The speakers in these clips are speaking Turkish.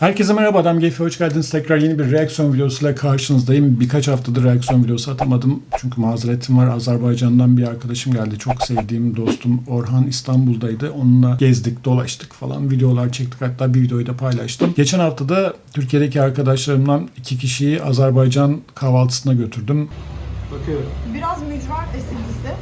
Herkese merhaba Adam Geyfe hoş geldiniz. Tekrar yeni bir reaksiyon videosuyla karşınızdayım. Birkaç haftadır reaksiyon videosu atamadım. Çünkü mazeretim var. Azerbaycan'dan bir arkadaşım geldi. Çok sevdiğim dostum Orhan İstanbul'daydı. Onunla gezdik, dolaştık falan. Videolar çektik. Hatta bir videoyu da paylaştım. Geçen hafta da Türkiye'deki arkadaşlarımdan iki kişiyi Azerbaycan kahvaltısına götürdüm. Bakıyorum. Biraz mücver esintisi.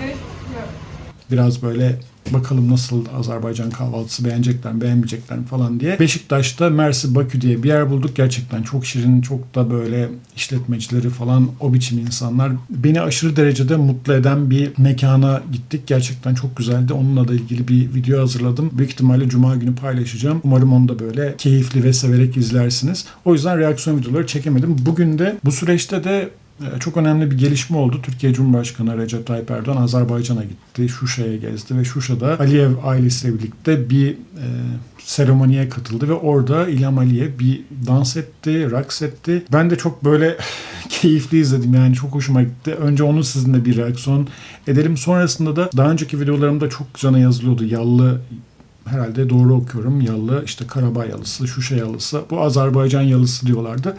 Değişik kokuyor. Biraz böyle bakalım nasıl Azerbaycan kahvaltısı beğenecekler mi beğenmeyecekler mi falan diye. Beşiktaş'ta Mersi Bakü diye bir yer bulduk. Gerçekten çok şirin, çok da böyle işletmecileri falan o biçim insanlar. Beni aşırı derecede mutlu eden bir mekana gittik. Gerçekten çok güzeldi. Onunla da ilgili bir video hazırladım. Büyük ihtimalle Cuma günü paylaşacağım. Umarım onu da böyle keyifli ve severek izlersiniz. O yüzden reaksiyon videoları çekemedim. Bugün de bu süreçte de Çok önemli bir gelişme oldu. Türkiye Cumhurbaşkanı Recep Tayyip Erdoğan Azerbaycan'a gitti. Şuşa'ya gezdi ve Şuşa'da Aliyev ailesiyle birlikte bir e, seremoniye katıldı ve orada İlham Aliyev bir dans etti, raks etti. Ben de çok böyle keyifli izledim yani çok hoşuma gitti. Önce onu sizinle bir reaksiyon edelim. Sonrasında da daha önceki videolarımda çok cana yazılıyordu. Yallı herhalde doğru okuyorum. Yallı işte Karabağ yalısı, Şuşa yalısı. Bu Azerbaycan yalısı diyorlardı.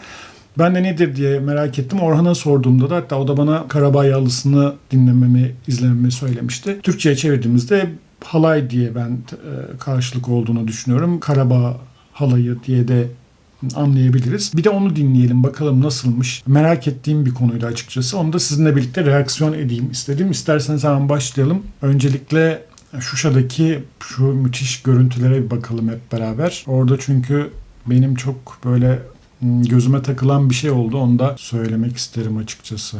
Ben de nedir diye merak ettim. Orhan'a sorduğumda da hatta o da bana Karabağ Yalısı'nı dinlememi, izlememi söylemişti. Türkçe'ye çevirdiğimizde halay diye ben e, karşılık olduğunu düşünüyorum. Karabağ halayı diye de anlayabiliriz. Bir de onu dinleyelim bakalım nasılmış. Merak ettiğim bir konuydu açıkçası. Onu da sizinle birlikte reaksiyon edeyim istedim. İsterseniz hemen başlayalım. Öncelikle Şuşa'daki şu müthiş görüntülere bir bakalım hep beraber. Orada çünkü benim çok böyle gözüme takılan bir şey oldu. Onu da söylemek isterim açıkçası.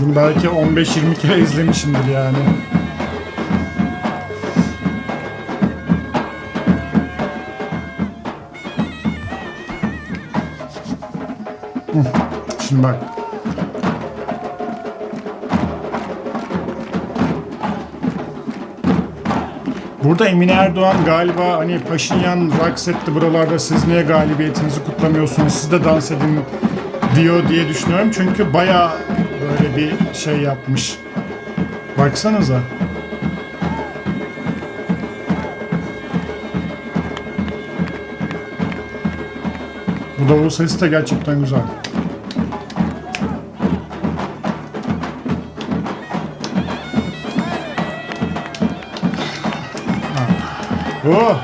Bunu belki 15-20 kere izlemişimdir yani. Şimdi bak. Burada Emine Erdoğan galiba hani Paşinyan raks etti buralarda siz niye galibiyetinizi kutlamıyorsunuz siz de dans edin diyor diye düşünüyorum. Çünkü baya böyle bir şey yapmış. Baksanıza. Bu davul sesi de gerçekten güzel. Oh!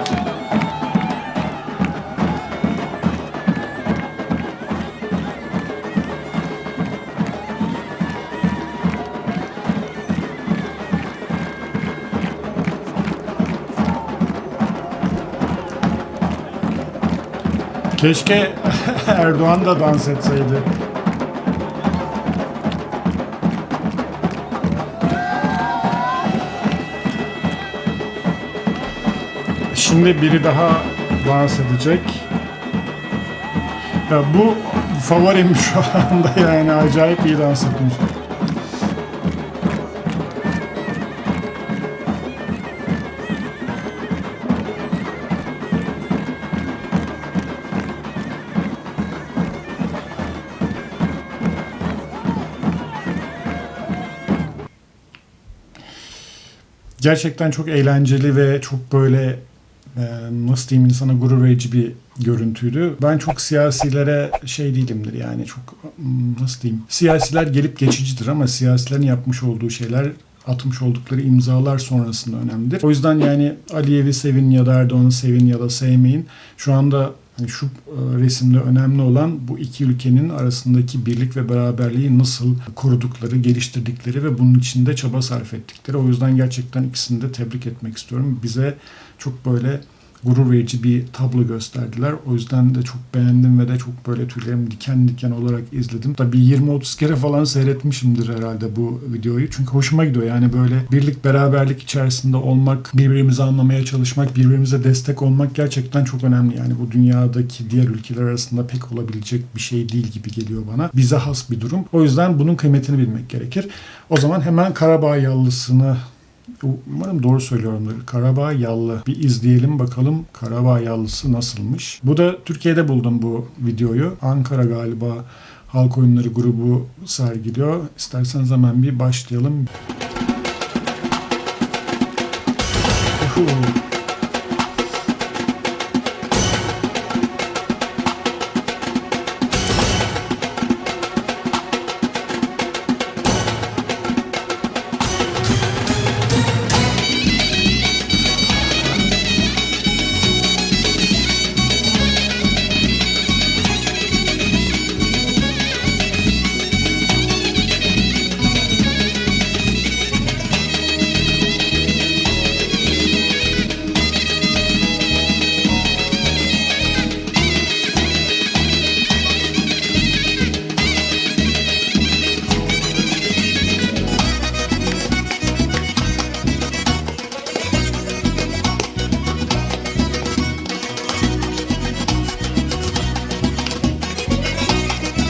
Keşke Erdoğan da dans etseydi. Şimdi biri daha dans edecek. Ya bu favorim şu anda yani acayip iyi dans etmiş. Gerçekten çok eğlenceli ve çok böyle nasıl diyeyim insana gurur verici bir görüntüydü. Ben çok siyasilere şey değilimdir yani çok hmm, nasıl diyeyim siyasiler gelip geçicidir ama siyasilerin yapmış olduğu şeyler atmış oldukları imzalar sonrasında önemlidir. O yüzden yani Aliyev'i sevin ya da Erdoğan'ı sevin ya da sevmeyin. Şu anda şu e, resimde önemli olan bu iki ülkenin arasındaki birlik ve beraberliği nasıl korudukları, geliştirdikleri ve bunun içinde çaba sarf ettikleri. O yüzden gerçekten ikisini de tebrik etmek istiyorum. Bize çok böyle gurur verici bir tablo gösterdiler. O yüzden de çok beğendim ve de çok böyle tüylerim diken diken olarak izledim. Tabii 20-30 kere falan seyretmişimdir herhalde bu videoyu. Çünkü hoşuma gidiyor. Yani böyle birlik beraberlik içerisinde olmak, birbirimizi anlamaya çalışmak, birbirimize destek olmak gerçekten çok önemli. Yani bu dünyadaki diğer ülkeler arasında pek olabilecek bir şey değil gibi geliyor bana. Bize has bir durum. O yüzden bunun kıymetini bilmek gerekir. O zaman hemen Karabağ yallısını Umarım doğru söylüyorumdur. Karabağ Yallı. Bir izleyelim bakalım Karabağ Yallısı nasılmış. Bu da Türkiye'de buldum bu videoyu. Ankara galiba halk oyunları grubu sergiliyor. İsterseniz hemen bir başlayalım. Uhu.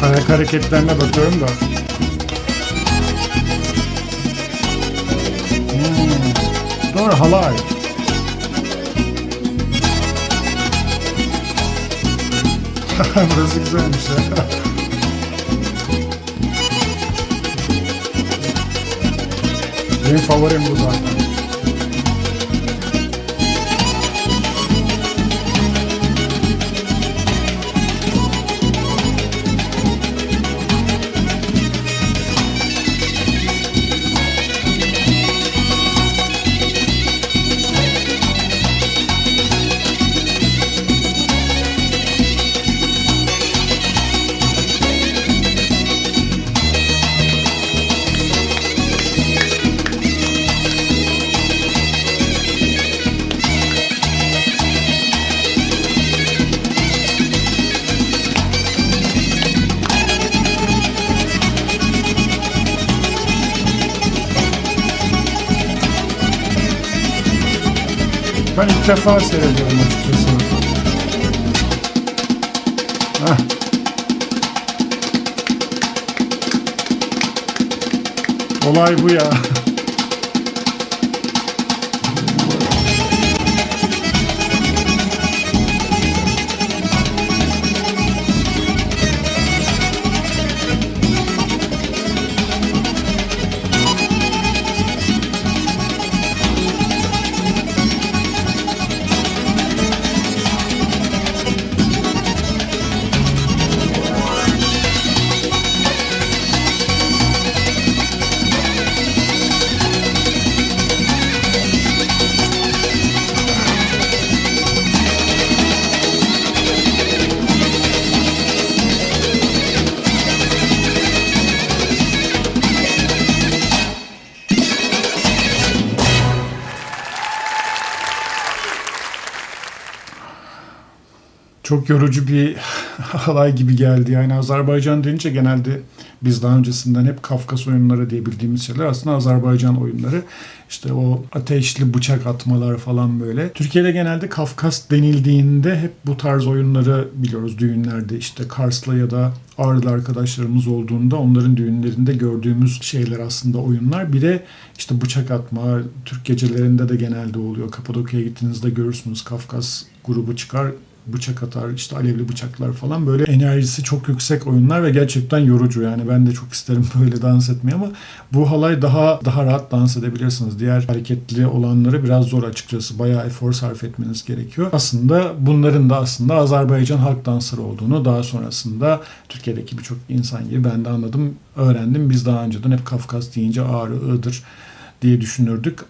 Ayak hareketlerine bakıyorum da. Hmm. Doğru halay. Burası güzelmiş ya. Benim favorim bu zaten. Ben ilk defa seyrediyorum açıkçası. Heh. Olay bu ya. çok yorucu bir halay gibi geldi. Yani Azerbaycan deyince genelde biz daha öncesinden hep Kafkas oyunları diye bildiğimiz şeyler aslında Azerbaycan oyunları. İşte o ateşli bıçak atmalar falan böyle. Türkiye'de genelde Kafkas denildiğinde hep bu tarz oyunları biliyoruz düğünlerde. işte Kars'la ya da Ağrılı arkadaşlarımız olduğunda onların düğünlerinde gördüğümüz şeyler aslında oyunlar. Bir de işte bıçak atma, Türk gecelerinde de genelde oluyor. Kapadokya'ya gittiğinizde görürsünüz Kafkas grubu çıkar bıçak atar, işte alevli bıçaklar falan böyle enerjisi çok yüksek oyunlar ve gerçekten yorucu yani ben de çok isterim böyle dans etmeyi ama bu halay daha daha rahat dans edebilirsiniz. Diğer hareketli olanları biraz zor açıkçası. Bayağı efor sarf etmeniz gerekiyor. Aslında bunların da aslında Azerbaycan halk dansları olduğunu daha sonrasında Türkiye'deki birçok insan gibi ben de anladım, öğrendim. Biz daha önceden hep Kafkas deyince Ağrı, Iğdır diye düşünürdük.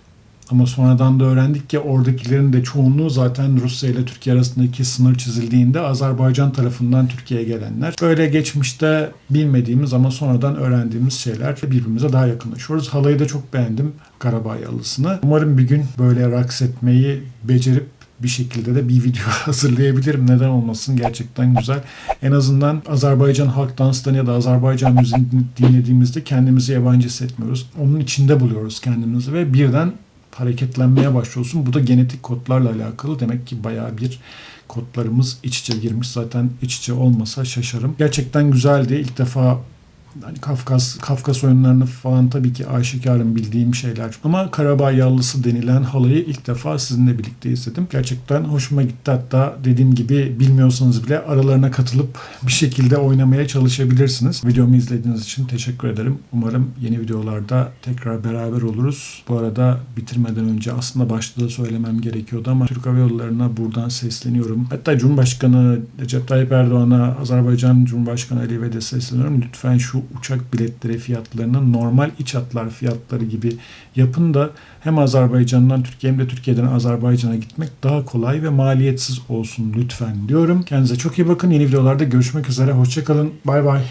Ama sonradan da öğrendik ki oradakilerin de çoğunluğu zaten Rusya ile Türkiye arasındaki sınır çizildiğinde Azerbaycan tarafından Türkiye'ye gelenler. Böyle geçmişte bilmediğimiz ama sonradan öğrendiğimiz şeyler birbirimize daha yakınlaşıyoruz. Halayı da çok beğendim Karabağ yalısını. Umarım bir gün böyle raks etmeyi becerip bir şekilde de bir video hazırlayabilirim. Neden olmasın? Gerçekten güzel. En azından Azerbaycan halk danslarını ya da Azerbaycan müziğini dinlediğimizde kendimizi yabancı hissetmiyoruz. Onun içinde buluyoruz kendimizi ve birden hareketlenmeye başlıyorsun. Bu da genetik kodlarla alakalı. Demek ki bayağı bir kodlarımız iç içe girmiş. Zaten iç içe olmasa şaşarım. Gerçekten güzeldi. İlk defa hani Kafkas Kafkas oyunlarını falan tabii ki aşikarım bildiğim şeyler. Ama Karabağ Yallısı denilen halayı ilk defa sizinle birlikte izledim. Gerçekten hoşuma gitti. Hatta dediğim gibi bilmiyorsanız bile aralarına katılıp bir şekilde oynamaya çalışabilirsiniz. Videomu izlediğiniz için teşekkür ederim. Umarım yeni videolarda tekrar beraber oluruz. Bu arada bitirmeden önce aslında başta da söylemem gerekiyordu ama Türk Hava Yolları'na buradan sesleniyorum. Hatta Cumhurbaşkanı Recep Tayyip Erdoğan'a, Azerbaycan Cumhurbaşkanı Aliyev'e de sesleniyorum. Lütfen şu uçak biletleri fiyatlarını normal iç hatlar fiyatları gibi yapın da hem Azerbaycan'dan Türkiye hem de Türkiye'den Azerbaycan'a gitmek daha kolay ve maliyetsiz olsun lütfen diyorum. Kendinize çok iyi bakın. Yeni videolarda görüşmek üzere. Hoşçakalın. Bay bay.